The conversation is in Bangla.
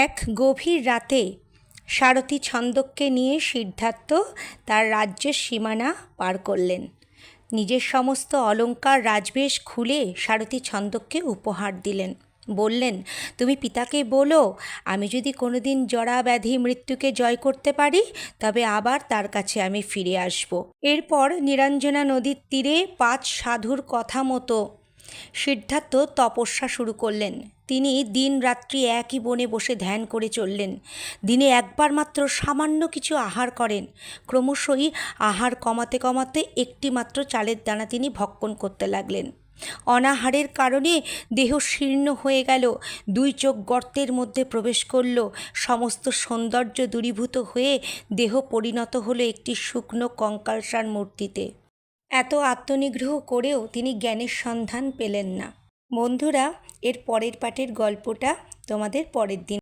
এক গভীর রাতে সারথি ছন্দককে নিয়ে সিদ্ধার্থ তার রাজ্যের সীমানা পার করলেন। নিজের সমস্ত অলঙ্কার রাজবেশ খুলে সারথি ছন্দককে উপহার দিলেন। বললেন, তুমি পিতাকে বলো, আমি যদি কোনোদিন জরা ব্যাধি মৃত্যুকে জয় করতে পারি, তবে আবার তার কাছে আমি ফিরে আসব। এরপর নিরঞ্জনা নদীর তীরে পাঁচ সাধুর কথা মতো সিদ্ধার্থ তপস্যা শুরু করলেন। তিনি দিন রাত্রি একই বনে বসে ধ্যান করে চললেন। দিনে একবার মাত্র সামান্য কিছু আহার করেন। ক্রমশই আহার কমাতে কমাতে একটি মাত্র চালের দানা তিনি ভক্ষণ করতে লাগলেন। অনাহারের কারণে দেহ শীর্ণ হয়ে গেল। দুই চোখ গর্তের মধ্যে প্রবেশ করল। সমস্ত সৌন্দর্য দূরীভূত হয়ে দেহ পরিণত হলো একটি শুকনো কঙ্কালসার মূর্তিতে। এত আত্মনিগ্রহ করেও তিনি জ্ঞানের সন্ধান পেলেন না। বন্ধুরা, এর পরের পাটের গল্পটা তোমাদের পরের দিন